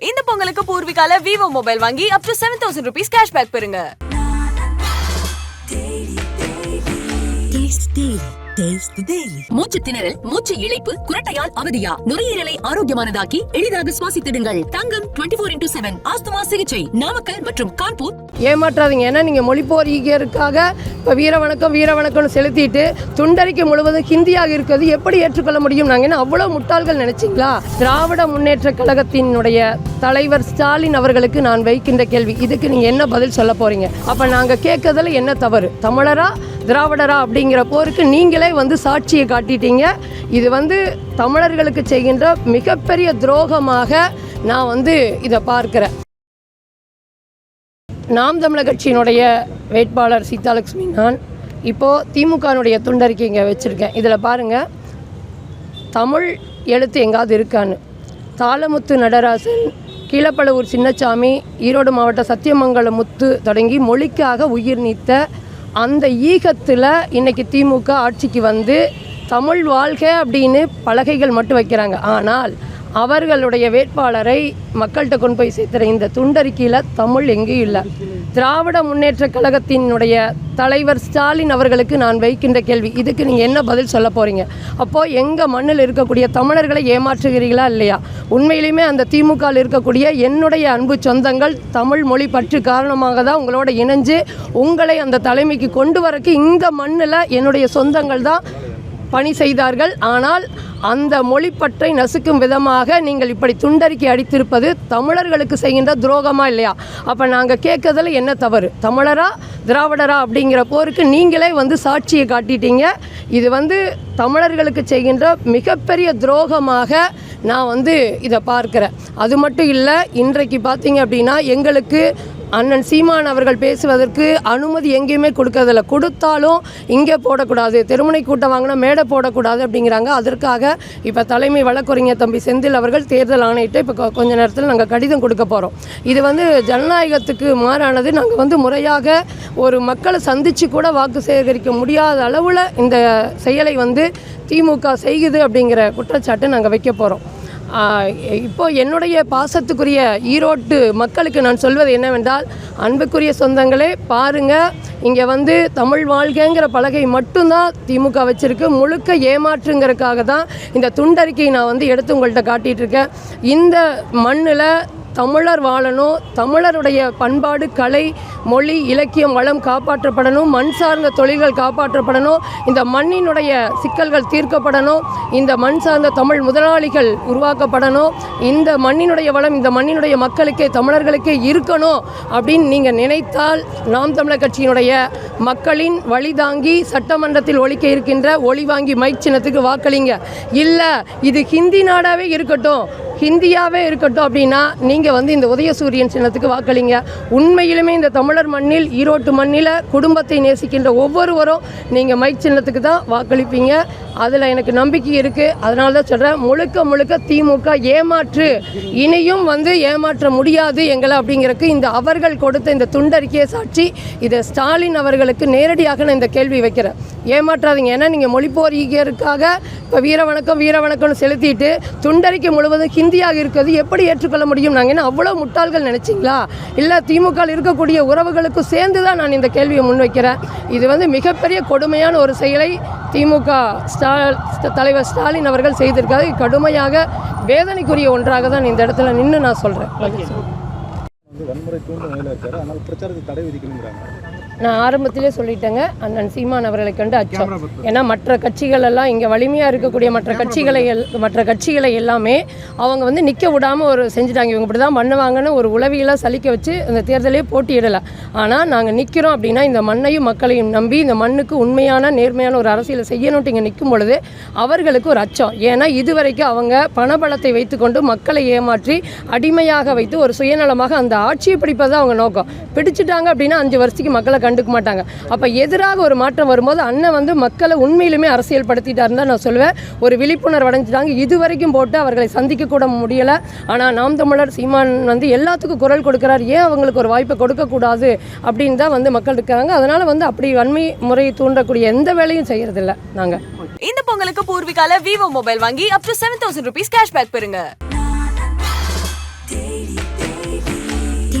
இந்த பொங்கலுக்கு பூர்விகால Vivo mobile வாங்கி up to seven thousand rupees cashback பெறுங்க. The Daily. மூச்சு திணறல் மூச்சு இழைப்பு குரட்டையால் அவதியா? நுரையீரலை ஆரோக்கியமானதாக்கி எளிதாக சுவாசித்திடுங்கள். Thangam 24 four into seven asthma சிகிச்சை நாமக்கல் மற்றும் கான்பூர். ஏமாற்றாதீங்க. ஏன்னா நீங்கள் மொழிப்போரிகருக்காக இப்போ வீர வணக்கம் வீர வணக்கம்னு செலுத்திட்டு துண்டறிக்கை முழுவதும் ஹிந்தியாக இருக்கிறது எப்படி ஏற்றுக்கொள்ள முடியும்? நாங்கள் என்ன அவ்வளோ முட்டாள்கள் நினைச்சிங்களா? திராவிட முன்னேற்ற கழகத்தினுடைய தலைவர் ஸ்டாலின் அவர்களுக்கு நான் வைக்கின்ற கேள்வி. இதுக்கு நீங்கள் என்ன பதில் சொல்ல போறீங்க? அப்போ நாங்கள் கேட்கறதுல என்ன தவறு? தமிழரா திராவிடரா அப்படிங்கிற போருக்கு நீங்களே வந்து சாட்சியை காட்டிட்டீங்க. இது வந்து தமிழர்களுக்கு செய்கின்ற மிகப்பெரிய துரோகமாக நான் வந்து இதை பார்க்குறேன். நாம் தமிழர் கட்சியினுடைய வேட்பாளர் சீதாலட்சுமி நான் இப்போது திமுகனுடைய துண்டறிக்கை இங்கே வச்சுருக்கேன். இதில் பாருங்கள் தமிழ் எழுத்து எங்காவது இருக்கான்னு. தாளமுத்து நடராசன் கீழப்பழவூர் சின்னசாமி ஈரோடு மாவட்ட சத்தியமங்கலம் முத்து தொடங்கி மொழிக்காக உயிர் நீத்த அந்த ஈகத்தில் இன்னைக்கு திமுக ஆட்சிக்கு வந்து தமிழ் வாழ்க அப்படின்னு பலகைகள் மட்டும் வைக்கிறாங்க. ஆனால் அவர்களுடைய வேட்பாளரை மக்கள்கிட்ட கொண்டு போய் சேர்த்துற இந்த துண்டறிக்கையில் தமிழ் எங்கேயும் இல்லை. திராவிட முன்னேற்ற கழகத்தினுடைய தலைவர் ஸ்டாலின் அவர்களுக்கு நான் வைக்கின்ற கேள்வி இதுக்கு நீங்கள் என்ன பதில் சொல்ல போகிறீங்க அப்போது எங்கள் மண்ணில் இருக்கக்கூடிய தமிழர்களை ஏமாற்றுகிறீர்களா இல்லையா? உண்மையிலுமே அந்த திமுகவில் இருக்கக்கூடிய என்னுடைய அன்பு சொந்தங்கள் தமிழ் மொழி பற்று காரணமாக தான் உங்களோட இணைஞ்சு உங்களை அந்த தலைமைக்கு கொண்டு வரக்கு இந்த மண்ணில் என்னுடைய சொந்தங்கள் தான் பணி செய்தார்கள். ஆனால் அந்த மொழிப்பற்றை நசுக்கும் விதமாக நீங்கள் இப்படி துண்டறிக்கை அடித்திருப்பது தமிழர்களுக்கு செய்கின்ற துரோகமா இல்லையா? அப்போ நாங்கள் கேட்கறதுல என்ன தவறு? தமிழரா திராவிடரா அப்படிங்கிற போருக்கு நீங்களே வந்து சாட்சியை காட்டிட்டீங்க. இது வந்து தமிழர்களுக்கு செய்கின்ற மிகப்பெரிய துரோகமாக நான் வந்து இதை பார்க்குறேன். அது மட்டும் இல்லை இன்றைக்கு பார்த்தீங்க அப்படின்னா எங்களுக்கு அண்ணன் சீமான் அவர்கள் பேசுவதற்கு அனுமதி எங்கேயுமே கொடுக்கறதில்ல. கொடுத்தாலும் இங்கே போடக்கூடாது. தெருமுனை கூட்டம் வாங்கினா மேடை போடக்கூடாது அப்படிங்கிறாங்க. அதற்காக இப்போ தலைமை வழக்கறிஞர் தம்பி செந்தில் அவர்கள் தேர்தல் ஆணையிட்டு இப்போ கொஞ்ச நேரத்தில் நாங்கள் கடிதம் கொடுக்க போகிறோம் இது வந்து ஜனநாயகத்துக்கு மாறானது. நாங்கள் வந்து முறையாக ஒரு மக்களை சந்தித்து கூட வாக்கு சேகரிக்க முடியாத அளவில் இந்த செயலை வந்து திமுக செய்யுது அப்படிங்கிற குற்றச்சாட்டு நாங்கள் வைக்க போகிறோம் இப்போ என்னுடைய பாசத்துக்குரிய ஈரோட்டு மக்களுக்கு நான் சொல்வது என்னவென்றால் அன்புக்குரிய சொந்தங்களே பாருங்க இங்கே வந்து தமிழ் வாழ்க்கைங்கிற பலகை மட்டும்தான் திமுக வச்சுருக்கு. முழுக்க ஏமாற்றுங்கிறதுக்காக தான் இந்த துண்டறிக்கையை நான் வந்து எடுத்து உங்கள்கிட்ட காட்டிகிட்ருக்கேன். இருக்கேன் இந்த மண்ணில் தமிழர் வாழணும் தமிழருடைய பண்பாடு கலை மொழி இலக்கியம் வளம் காப்பாற்றப்படணும் மண் சார்ந்த தொழில்கள் காப்பாற்றப்படணும் இந்த மண்ணினுடைய சிக்கல்கள் தீர்க்கப்படணும் இந்த மண் சார்ந்த தமிழ் முதலாளிகள் உருவாக்கப்படணும் இந்த மண்ணினுடைய வளம் இந்த மண்ணினுடைய மக்களுக்கே தமிழர்களுக்கே இருக்கணும் அப்படின்னு நீங்கள் நினைத்தால் நாம் தமிழர் கட்சியினுடைய மக்களின் வழிதாங்கி சட்டமன்றத்தில் ஒழிக்க இருக்கின்ற ஒளிவாங்கி மைக் சின்னத்துக்கு வாக்களிங்க. இல்லை இது ஹிந்தி நாடாகவே இருக்கட்டும். ஹிந்தியாகவே இருக்கட்டும் அப்படின்னா நீங்கள் வந்து இந்த உதயசூரியன் சின்னத்துக்கு வாக்களிங்க. உண்மையிலுமே இந்த தமிழர் மண்ணில் ஈரோட்டு மண்ணில் குடும்பத்தை நேசிக்கின்ற ஒவ்வொருவரும் நீங்கள் மைக் சின்னத்துக்கு தான் வாக்களிப்பீங்க. அதில் எனக்கு நம்பிக்கை இருக்குது அதனால தான் சொல்கிறேன் முழுக்க முழுக்க திமுக ஏமாற்று. இனியும் வந்து ஏமாற்ற முடியாது எங்களை அப்படிங்கிறக்கு இந்த அவர்கள் கொடுத்த இந்த துண்டறிக்கையை சாட்சி இதை ஸ்டாலின் அவர்களுக்கு நேரடியாக நான் இந்த கேள்வி வைக்கிறேன். ஏமாற்றாதீங்க. ஏன்னா நீங்கள் மொழிப்போரிகருக்காக இப்போ வீர வணக்கம் வீர வணக்கம்னு செலுத்திட்டு துண்டறிக்கை முழுவதும் ஹிந்தியாக இருக்கிறது எப்படி ஏற்றுக்கொள்ள முடியும்? நாங்கள் என்ன அவ்வளோ முட்டாள்கள் நினைச்சிங்களா? இல்லை திமுக இருக்கக்கூடிய உறவுகளுக்கு சேர்ந்து தான் நான் இந்த கேள்வியை முன்வைக்கிறேன். இது வந்து மிகப்பெரிய கொடுமையான ஒரு செயலை திமுக ஸ்டா தலைவர் ஸ்டாலின் அவர்கள் செய்திருக்காரு. கடுமையாக வேதனைக்குரிய ஒன்றாக தான் இந்த இடத்துல நின்று நான் சொல்கிறேன் வன்முறை தூண்டும் வகையில் இருக்காரு. அதனால் பிரச்சாரத்துக்கு தடை விதிக்கணுங்கிறாங்க நான் ஆரம்பத்திலே சொல்லிட்டேங்க. அண்ணன் சீமான் அவர்களை கண்டு அச்சம். ஏன்னா மற்ற கட்சிகள் எல்லாம் இங்கே வலிமையாக இருக்கக்கூடிய மற்ற கட்சிகளை எல் மற்ற கட்சிகளை எல்லாமே அவங்க வந்து நிற்க விடாமல் ஒரு செஞ்சுட்டாங்க. இவங்க இப்படி தான் பண்ணுவாங்கன்னு ஒரு உளவியெல்லாம் சலிக்க வச்சு இந்த தேர்தலே போட்டியிடலை. ஆனால் நாங்கள் நிற்கிறோம் அப்படின்னா இந்த மண்ணையும் மக்களையும் நம்பி இந்த மண்ணுக்கு உண்மையான நேர்மையான ஒரு அரசியலை செய்யணும்ட்டு இங்கே நிற்கும் பொழுது அவர்களுக்கு ஒரு அச்சம். ஏன்னா இதுவரைக்கும் அவங்க பணபலத்தை வைத்துக்கொண்டு மக்களை ஏமாற்றி அடிமையாக வைத்து ஒரு சுயநலமாக அந்த ஆட்சியை பிடிப்பது அவங்க நோக்கம். பிடிச்சிட்டாங்க அப்படின்னா அஞ்சு வருஷத்துக்கு மக்களை கண்டுக்க மாட்டாங்க. அப்போ எதிராக ஒரு மாற்றம் வரும்போது அண்ணன் வந்து மக்களை உண்மையிலுமே அரசியல் படுத்திட்டாருன்னு தான் நான் சொல்லுவேன். ஒரு விழிப்புணர்வு அடைஞ்சிட்டாங்க. இதுவரைக்கும் போட்டு அவர்களை சந்திக்க கூட முடியலை. ஆனால் நாம் தமிழர் சீமான் வந்து எல்லாத்துக்கும் குரல் கொடுக்குறார். ஏன் அவங்களுக்கு ஒரு வாய்ப்பை கொடுக்கக்கூடாது அப்படின்னு தான் வந்து மக்கள் இருக்கிறாங்க. அதனால் வந்து அப்படி வன்மை முறையை தூண்டக்கூடிய எந்த வேலையும் செய்யறதில்ல நாங்கள் இந்த பொங்கலுக்கு பூர்விகால விவோ மொபைல் வாங்கி up to seven thousand rupees cashback பெறுங்க.